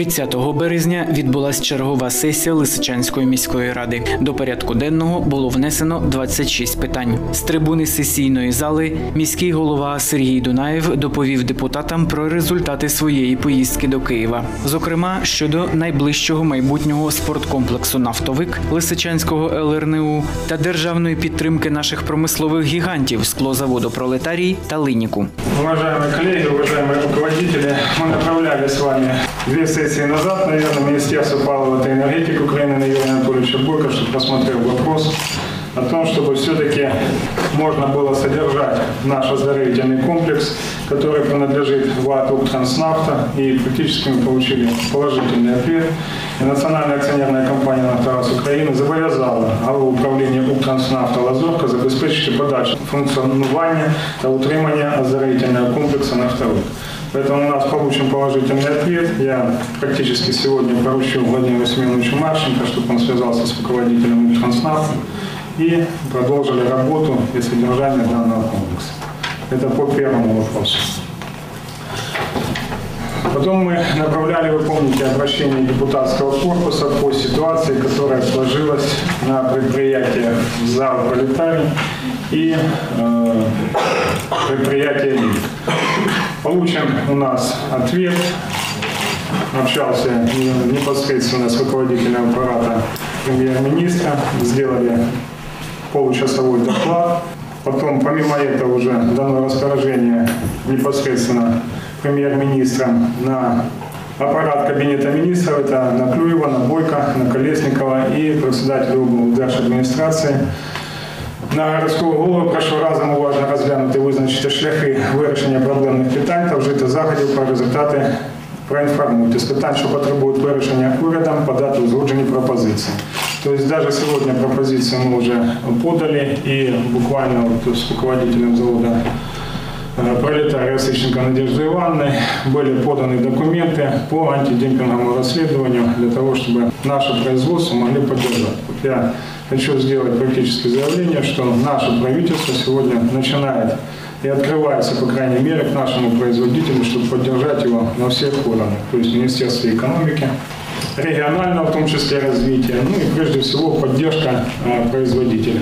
30 березня відбулася чергова сесія Лисичанської міської ради. До порядку денного було внесено 26 питань. З трибуни сесійної зали міський голова Сергій Дунаєв доповів депутатам про результати своєї поїздки до Києва. Зокрема, щодо найближчого майбутнього спорткомплексу Нафтовик Лисичанського ЛРНУ та державної підтримки наших промислових гігантів склозаводу Пролетарій та Линіку. Уважаемые коллеги, уважаемые руководители, мы направляли с вами две сессии назад, наверное, Министерство палива и энергетики Украины на Юрия Анатольевича Бойко, чтобы посмотрел вопрос о том, чтобы все-таки можно было содержать наш оздоровительный комплекс, который принадлежит ВАТ «Укртранснафта», и практически мы получили положительный ответ. И Национальная акционерная компания «Нафтогаз Украины» зобов'язала голову управління «Укртранснафта» Лазорка забезпечити подальше функціонування та утримання оздоровительного комплексу «Нафтовик». Поэтому у нас получен положительный ответ. Я практически сегодня поручил Владимиру Семеновичу Марченко, чтобы он связался с руководителем «Укртранснафта» и продолжили работу и содержание данного комплекса. Это по первому вопросу. Потом мы направляли, вы помните, обращение депутатского корпуса по ситуации, которая сложилась на предприятиях ЗАО «Пролетарий» и э, предприятие «Лик». Получен у нас ответ. Общался непосредственно с руководителем аппарата премьер-министра. Сделали получасовой доклад. Потом, помимо этого, уже дано распоряжение непосредственно премьер-министром на аппарат Кабинета министров. Это на Клюева, на Бойко, на Колесникова и председателю адміністрації. На городського голову прошу разом уважно розглянути і визначити шляхи вирішення проблемних питань та вжити заходів про результати проінформуйте з питань, що потребують вирішення урядом, подати узгоджені пропозиції. То есть даже сегодня пропозицию мы уже подали и буквально вот с руководителем завода э, пролетария Сыщенко Надежды Ивановны были поданы документы по антидемпинговому расследованию для того, чтобы наше производство могли поддержать. Я хочу сделать практически заявление, что наше правительство сегодня начинает и открывается, по крайней мере, к нашему производителю, чтобы поддержать его на всех уровнях. То есть Министерство экономики, регионального, в том числе развития, ну и прежде всего поддержка э, производителя.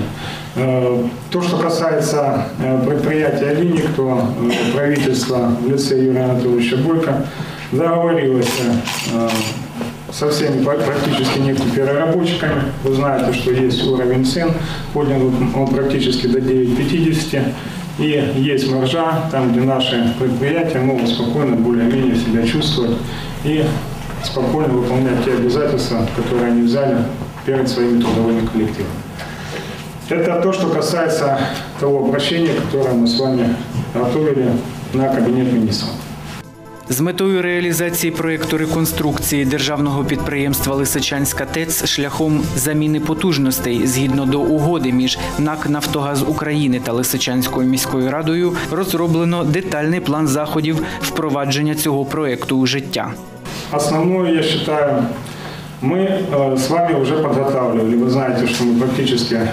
Э, то, что касается э, предприятия «Линик», то э, правительство в лице Юрия Анатольевича Бойко договорилось со всеми практически нефтепереработчиками. Вы знаете, что есть уровень цен, поднят он практически до 9,50. И есть маржа, там, где наши предприятия могут спокойно, более-менее себя чувствовать и спокойно выполнять те обязательства, которые они взяли перед своими трудовыми коллективами. Это то, что касается того обращения, которое мы с вами готовили на Кабинет министров. З метою реалізації проєкту реконструкції державного підприємства Лисичанська ТЕЦ шляхом заміни потужностей згідно до угоди між НАК Нафтогаз України та Лисичанською міською радою розроблено детальний план заходів впровадження цього проєкту у життя. Основное, я считаю, мы э, с вами уже подготавливали. Вы знаете, что мы практически э,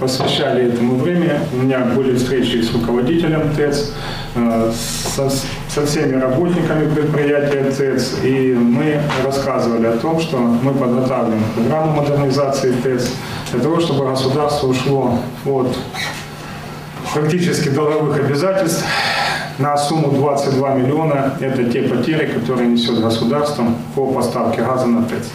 посвящали этому время. У меня были встречи с руководителем ТЭЦ, э, со, со всеми работниками предприятия ТЭЦ, и мы рассказывали о том, что мы подготавливаем программу модернизации ТЭЦ для того, чтобы государство ушло от практически долговых обязательств на сумму 22 миллиона. Это те потери, которые несет государство по поставке газа на ТЭЦ.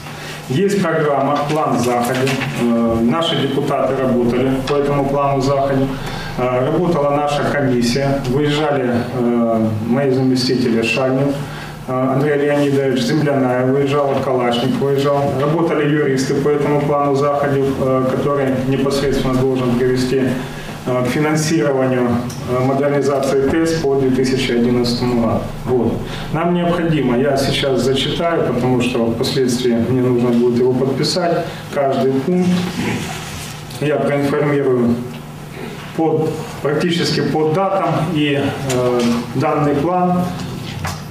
Есть программа, план захода. Э, Наши депутаты работали по этому плану захода. Э, Работала наша комиссия. Выезжали э, мои заместители Шанин, Андрей Леонидович, Земляная выезжал, Калашник выезжал. Работали юристы по этому плану заходов, который непосредственно должен привести к финансированию модернизации ТЭС по 2011 году. Нам необходимо, я сейчас зачитаю, потому что впоследствии мне нужно будет его подписать, каждый пункт. Я проинформирую по, практически по датам, и э, данный план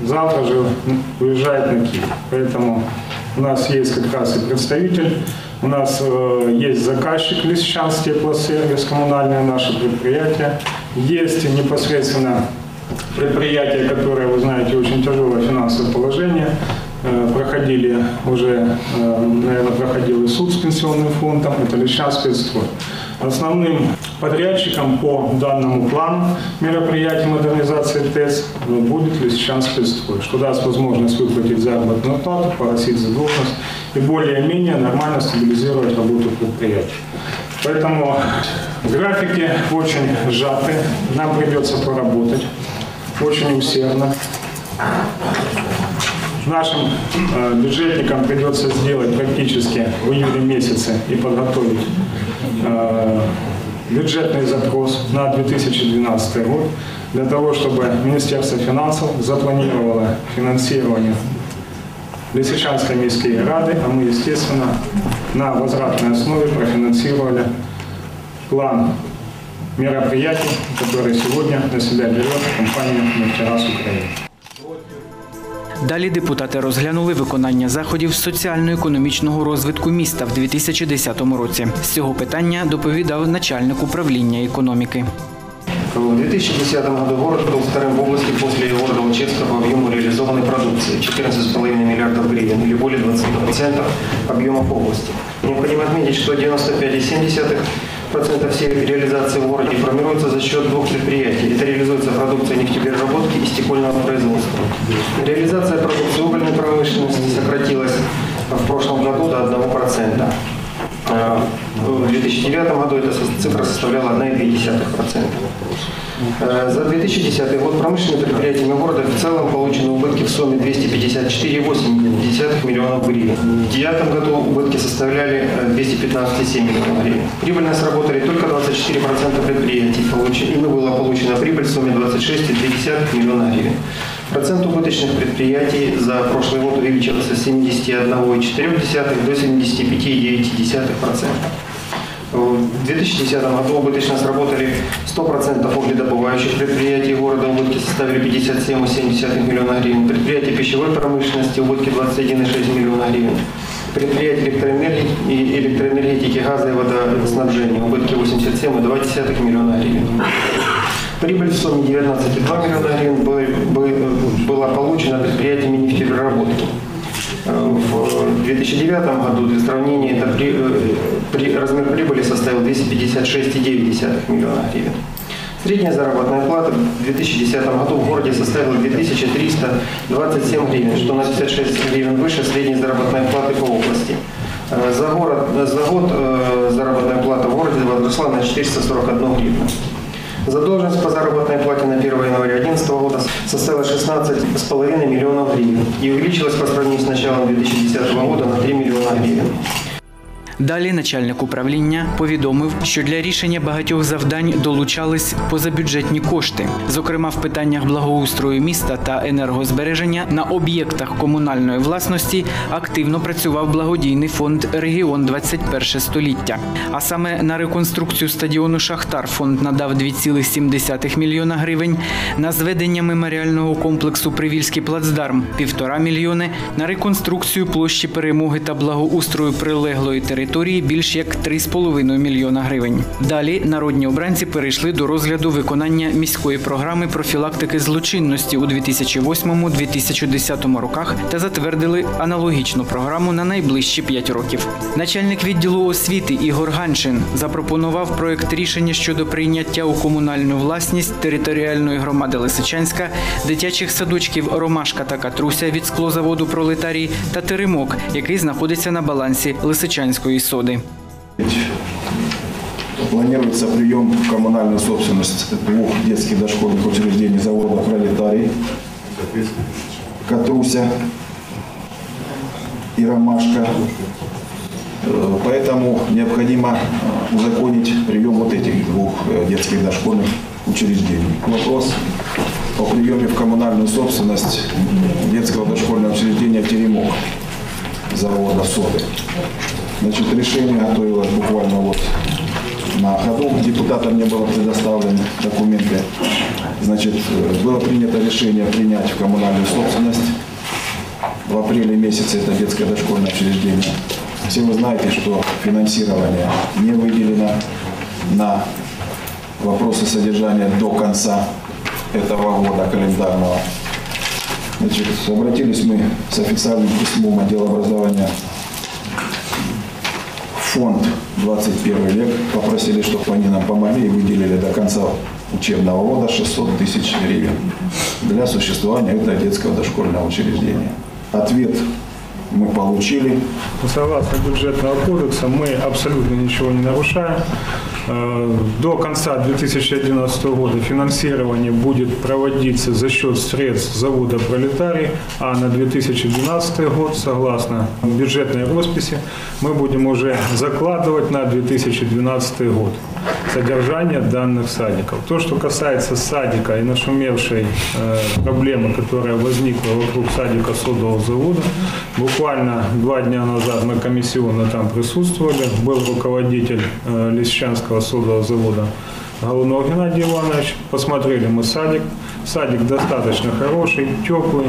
завтра же уезжает на Киев. Поэтому у нас есть как раз и представитель у нас э, есть заказчик Лисичанс теплосервис, коммунальное наше предприятие. Есть непосредственно предприятие, которое, вы знаете, очень тяжелое финансовое положение. Э, проходили уже, наверное, проходил и суд с пенсионным фондом, это Лещан спецстрой. Основным подрядчиком по данному плану мероприятий модернизации ТЭС будет Лисичан спецстрой, что даст возможность выплатить заработную плату, погасить задолженность и более-менее нормально стабилизировать работу предприятия. Поэтому графики очень сжаты, нам придется поработать очень усердно. Нашим э, бюджетникам придется сделать практически в июле месяце и подготовить э, бюджетный запрос на 2012 год для того, чтобы Министерство финансов запланировало финансирование Лисичанской міської рады, а мы, естественно, на возвратной основе профинансировали план мероприятий, которые сегодня на себя берет компания «Нефтегаз Украины». Далі депутати розглянули виконання заходів соціально-економічного розвитку міста в 2010 році. З цього питання доповідав начальник управління економіки. В 2010 году город был вторым в области после города Волчевска по объему реализованной продукции – 14,5 миллиардов гривен или более 20% объемов области. Необходимо отметить, что 95,7% всей реализации в городе формируется за счет двух предприятий. Это реализуется продукция нефтепереработки и стекольного производства. Реализация продукции угольной промышленности сократилась в прошлом году до 1%. А В 2009 году эта цифра составляла 1,2%. Э, За 2010 год промышленными предприятиями города в целом получены убытки в сумме 254,8 миллионов гривен. В 2009 году убытки составляли э, 215,7 миллионов гривен. Прибыльно сработали только 24% предприятий. Ими была получена прибыль в сумме 26,3 миллиона гривен. Процент убыточных предприятий за прошлый год увеличился с 71,4 до 75,9%. В 2010 году убыточно сработали 100% угледобывающих предприятий города, убытки составили 57,7 миллиона гривен. Предприятия пищевой промышленности убытки 21,6 миллиона гривен. Предприятия электроэнергии, электроэнергетики, газа и водоснабжения убытки 87,2 миллиона гривен. Прибыль в сумме 19,2 миллиона гривен бы- бы- была получена предприятиями нефтепереработки. В 2009 году для сравнения это при, э, при- размер прибыли составил 256,9 миллиона гривен. Средняя заработная плата в 2010 году в городе составила 2327 гривен, что на 56 гривен выше средней заработной платы по области. Э, За, город, за год э, заработная плата в городе возросла на 441 гривну. Задолженность по заработной плате на 1 января 2011 года составила 16,5 миллионов гривен и увеличилась по сравнению с началом 2010 года на 3 миллиона гривен. Далі начальник управління повідомив, що для рішення багатьох завдань долучались позабюджетні кошти. Зокрема, в питаннях благоустрою міста та енергозбереження на об'єктах комунальної власності активно працював благодійний фонд Регіон 21 століття. А саме на реконструкцію стадіону Шахтар фонд надав 2,7 мільйона гривень, на зведення меморіального комплексу Привільський плацдарм півтора мільйони, на реконструкцію площі перемоги та благоустрою прилеглої території більш як 3,5 мільйона гривень. Далі народні обранці перейшли до розгляду виконання міської програми профілактики злочинності у 2008-2010 роках та затвердили аналогічну програму на найближчі 5 років. Начальник відділу освіти Ігор Ганшин запропонував проект рішення щодо прийняття у комунальну власність територіальної громади Лисичанська, дитячих садочків Ромашка та Катруся від склозаводу Пролетарій та Теремок, який знаходиться на балансі Лисичанської соди. Планируется прием в коммунальную собственность двух детских дошкольных учреждений завода «Пролетарий», «Катруся» и «Ромашка». Э, Поэтому необходимо э, узаконить прием вот этих двух э, детских дошкольных учреждений. Вопрос о приеме в коммунальную собственность детского дошкольного учреждения «Теремок» завода «Соды». Значит, решение готовилось буквально вот на ходу. Депутатам не было предоставлены документы. Значит, э, было принято решение принять в коммунальную собственность. В апреле месяце это детское дошкольное учреждение. Все вы знаете, что финансирование не выделено на вопросы содержания до конца этого года календарного. Значит, обратились мы с официальным письмом отдела образования фонд 21 век, попросили, чтобы они нам помогли и выделили до конца учебного года 600 тысяч гривен для существования этого детского дошкольного учреждения. Ответ мы получили. Согласно бюджетного кодекса мы абсолютно ничего не нарушаем. Э, До конца 2011 года финансирование будет проводиться за счет средств завода «Пролетарий», а на 2012 год, согласно бюджетной росписи, мы будем уже закладывать на 2012 год содержание данных садиков. То, что касается садика и нашумевшей э, проблемы, которая возникла вокруг садика содового завода, буквально два дня назад мы комиссионно там присутствовали, был руководитель э, Лисичанского содового завода Голунов Геннадий Иванович, посмотрели мы садик, садик достаточно хороший, теплый,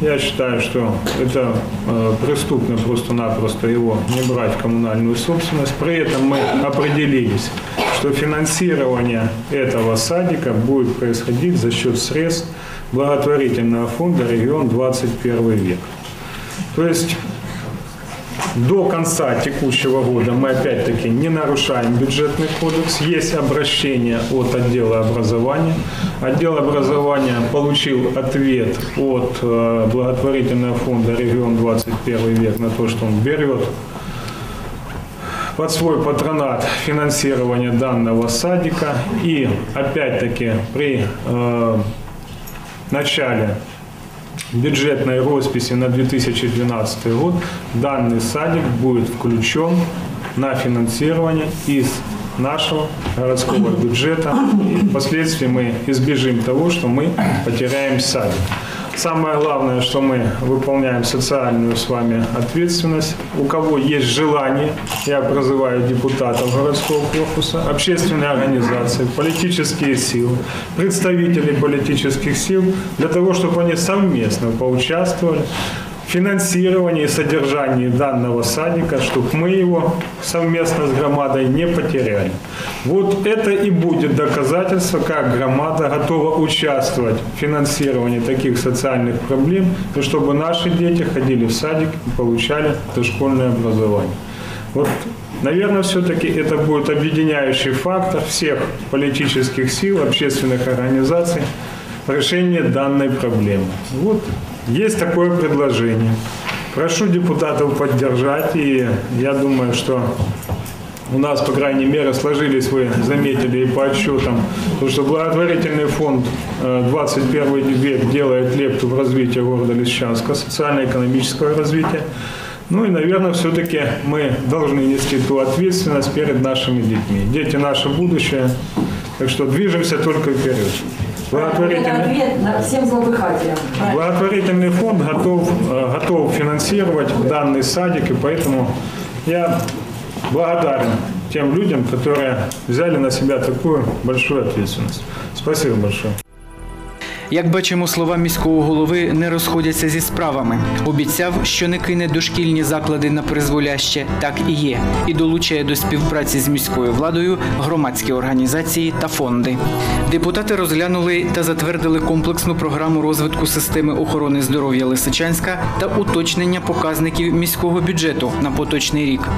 я считаю, что это э, преступно просто-напросто его не брать в коммунальную собственность. При этом мы определились, что финансирование этого садика будет происходить за счет средств благотворительного фонда «Регион 21 век». То есть до конца текущего года мы опять-таки не нарушаем бюджетный кодекс. Есть обращение от отдела образования. Отдел образования получил ответ от э, благотворительного фонда «Регион 21 век» на то, что он берет под свой патронат финансирование данного садика. И опять-таки при э, начале бюджетной росписи на 2012 год данный садик будет включен на финансирование из нашего городского бюджета. И впоследствии мы избежим того, что мы потеряем садик. Самое главное, что мы выполняем социальную с вами ответственность. У кого есть желание, я призываю депутатов городского корпуса, общественные организации, политические силы, представителей политических сил, для того, чтобы они совместно поучаствовали финансировании и содержании данного садика, чтобы мы его совместно с громадой не потеряли. Вот это и будет доказательство, как громада готова участвовать в финансировании таких социальных проблем, и чтобы наши дети ходили в садик и получали дошкольное образование. Вот, наверное, все-таки это будет объединяющий фактор всех политических сил, общественных организаций в решении данной проблемы. Вот есть такое предложение. Прошу депутатов поддержать, и я думаю, что у нас, по крайней мере, сложились, вы заметили и по отчетам, то, что благотворительный фонд э, 21 век делает лепту в развитие города Лисичанска, социально-экономического развития. Ну и, наверное, все-таки мы должны нести ту ответственность перед нашими детьми. Дети – наше будущее, так что движемся только вперед. Это Благотворительный, ответ на всем злоупыхателям. Благотворительный фонд готов, э, готов финансировать данный садик, и поэтому я благодарен тем людям, которые взяли на себя такую большую ответственность. Спасибо большое. Як бачимо, слова міського голови не розходяться зі справами. Обіцяв, що не кине дошкільні заклади на призволяще, так і є, і долучає до співпраці з міською владою громадські організації та фонди. Депутати розглянули та затвердили комплексну програму розвитку системи охорони здоров'я Лисичанська та уточнення показників міського бюджету на поточний рік.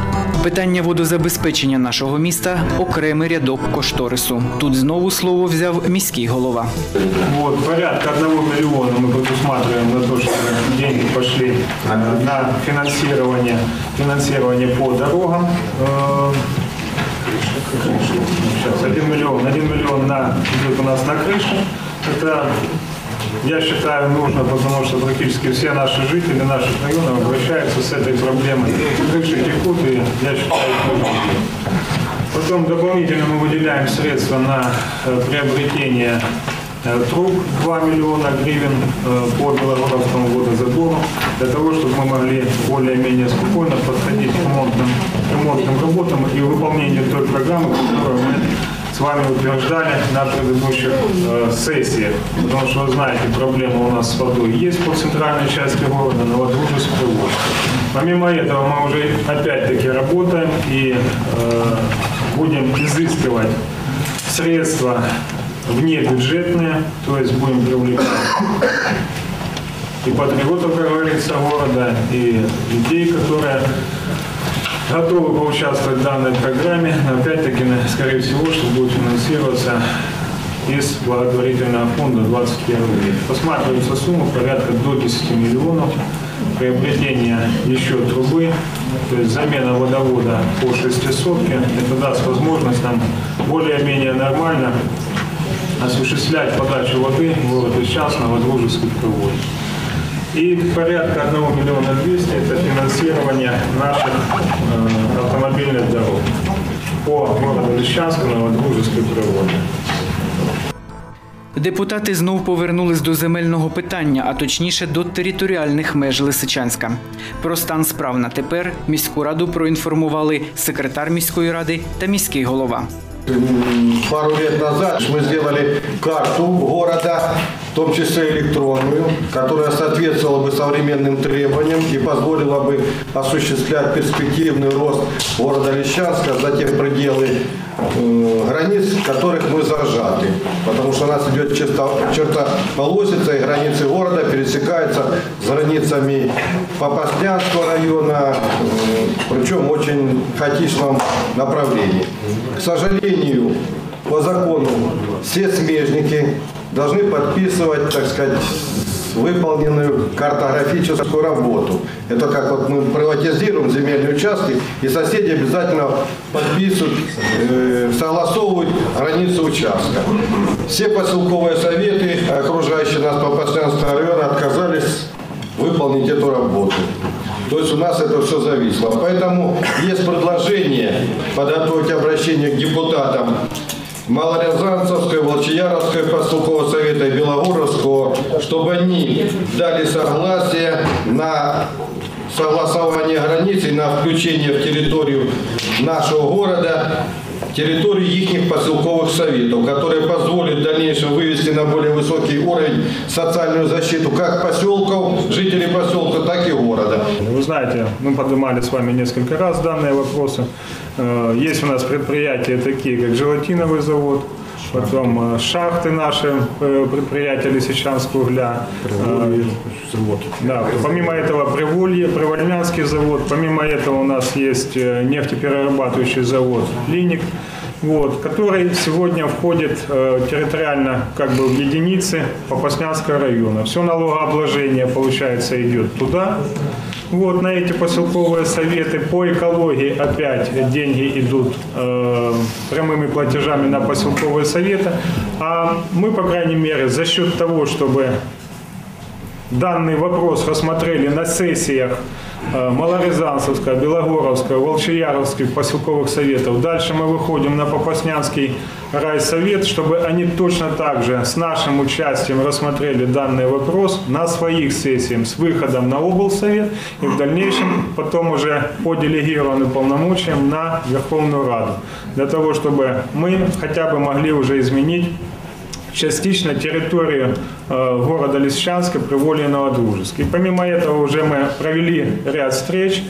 Питання водозабезпечення нашого міста окремий рядок кошторису. Тут знову слово взяв міський голова. Порядка одного миллиона мы предусматриваем на то, чтобы деньги пошли на финансирование, финансирование по дорогам. Э, Сейчас, 1 миллион, 1 миллион на, идет у нас на крышу. Это, я считаю, нужно, потому что практически все наши жители наших районов обращаются с этой проблемой. Крыши текут, и я считаю, нужно. Потом дополнительно мы выделяем средства на э, приобретение э, труб 2 миллиона гривен э, по Белгородскому водозабору, для того, чтобы мы могли более-менее спокойно подходить к ремонтным, ремонтным работам и выполнению той программы, которую мы с вами утверждали на предыдущих э, сессиях. Потому что, вы знаете, проблема у нас с водой есть по центральной части города, но воду уже спрыгнули. Помимо этого мы уже опять-таки работаем и э, будем изыскивать средства внебюджетные, то есть будем привлекать и патриотов, как говорится, города, и людей, которые готовы поучаствовать в данной программе, но опять-таки, скорее всего, что будет финансироваться из благотворительного фонда 21 век. Посматривается сумма порядка до 10 миллионов, приобретение еще трубы, то есть замена водовода по шестисотке, это даст возможность нам более-менее нормально осуществлять подачу воды в город Ильичанск на Водружеский провод. И порядка 1 миллиона 200 – это финансирование наших э, автомобильных дорог по городу Лещанску на Водружеский провод. Депутати знов повернулись до земельного питання, а точніше до територіальних меж Лисичанська. Про стан справ на тепер міську раду проінформували секретар міської ради та міський голова. Пару лет назад мы сделали карту города, в том числе электронную, которая соответствовала бы современным требованиям и позволила бы осуществлять перспективный рост города Лещанска за те пределы границ, в которых мы зажаты. Потому что у нас идет черта, черта полосица, и границы города пересекаются с границами Попаснянского района, э, причем очень хаотичном направлении. К сожалению, по закону все смежники должны подписывать, так сказать, выполненную картографическую работу. Это как вот мы приватизируем земельные участки, и соседи обязательно подписывают, э, согласовывают границу участка. Все поселковые советы, окружающие нас по Попаснянского района, отказались выполнить эту работу. То есть у нас это все зависло. Поэтому есть предложение подготовить обращение к депутатам Малорязанцевской, Волчияровской поселкового совета и чтобы они дали согласие на согласование границ и на включение в территорию нашего города территорию их поселковых советов, которые позволят в дальнейшем вывести на более высокий уровень социальную защиту как поселков, жителей поселка, так и города. Вы знаете, мы поднимали с вами несколько раз данные вопросы. Э, Есть у нас предприятия такие, как желатиновый завод, потом шахты наши, предприятия Лисичанского угля. Э, Да, помимо этого Приволье, Привольнянский завод, помимо этого у нас есть э, нефтеперерабатывающий завод Линик, вот, который сегодня входит э, территориально как бы в единицы Попаснянского района. Все налогообложение, получается, идет туда. Вот на эти поселковые советы по экологии опять деньги идут э, прямыми платежами на поселковые советы. А мы, по крайней мере, за счет того, чтобы данный вопрос рассмотрели на сессиях э, Малорязанцевского, Белогоровского, Волчияровских поселковых советов. Дальше мы выходим на Попаснянский райсовет, чтобы они точно так же с нашим участием рассмотрели данный вопрос на своих сессиях с выходом на облсовет и в дальнейшем потом уже по делегированным полномочиям на Верховную Раду. Для того, чтобы мы хотя бы могли уже изменить частично территорию э, города Лисичанска при воле Новодружеск. И помимо этого уже мы провели ряд встреч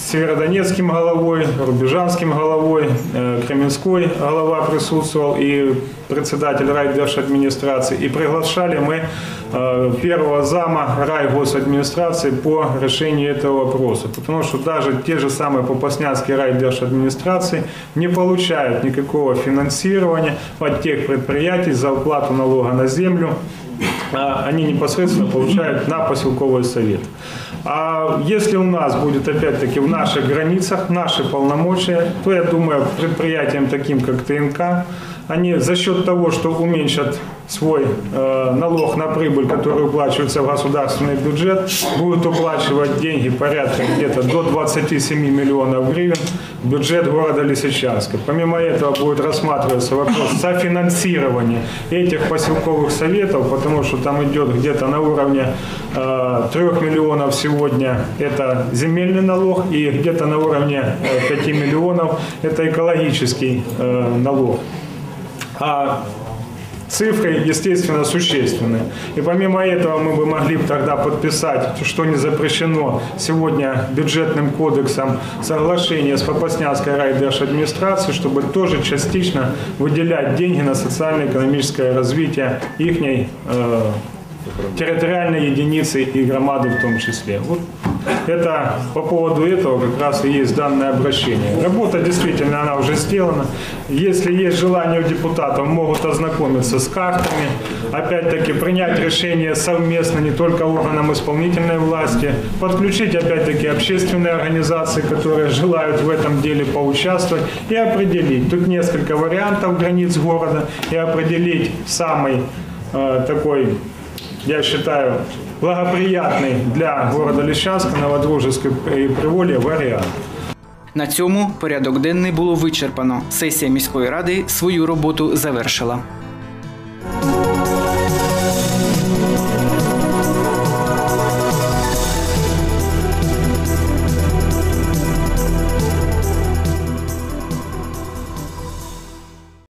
Северодонецким головой, Рубежанским головой, э, Кременской голова присутствовал и председатель райдержадминистрации. И приглашали мы э, первого зама райгосадминистрации по решению этого вопроса. Потому что даже те же самые Попаснянские райдержадминистрации не получают никакого финансирования от тех предприятий за уплату налога на землю, а они непосредственно получают на поселковый совет. А если у нас будет опять-таки в наших границах наши полномочия, то я думаю, предприятиям таким как ТНК, они за счет того, что уменьшат свой э, налог на прибыль, который уплачивается в государственный бюджет, будут уплачивать деньги порядка где-то до 27 миллионов гривен в бюджет города Лисичанска. Помимо этого будет рассматриваться вопрос софинансирования этих поселковых советов, потому что там идет где-то на уровне э, 3 миллионов сегодня это земельный налог и где-то на уровне э, 5 миллионов это экологический э, налог. А цифры, естественно, существенные. И помимо этого мы бы могли тогда подписать, что не запрещено сегодня бюджетным кодексом соглашение с Попаснянской райдержадминистрацией, чтобы тоже частично выделять деньги на социально-экономическое развитие их территориальные единицы и громады в том числе. Вот это по поводу этого как раз и есть данное обращение. Работа действительно, она уже сделана. Если есть желание у депутатов, могут ознакомиться с картами, опять-таки принять решение совместно не только органам исполнительной власти, подключить опять-таки общественные организации, которые желают в этом деле поучаствовать и определить. Тут несколько вариантов границ города и определить самый э, такой я считаю, благоприятний для города Ліщанська, Новодружеской и Приволі варіант. На цьому порядок денний було вичерпано. Сесія міської ради свою роботу завершила.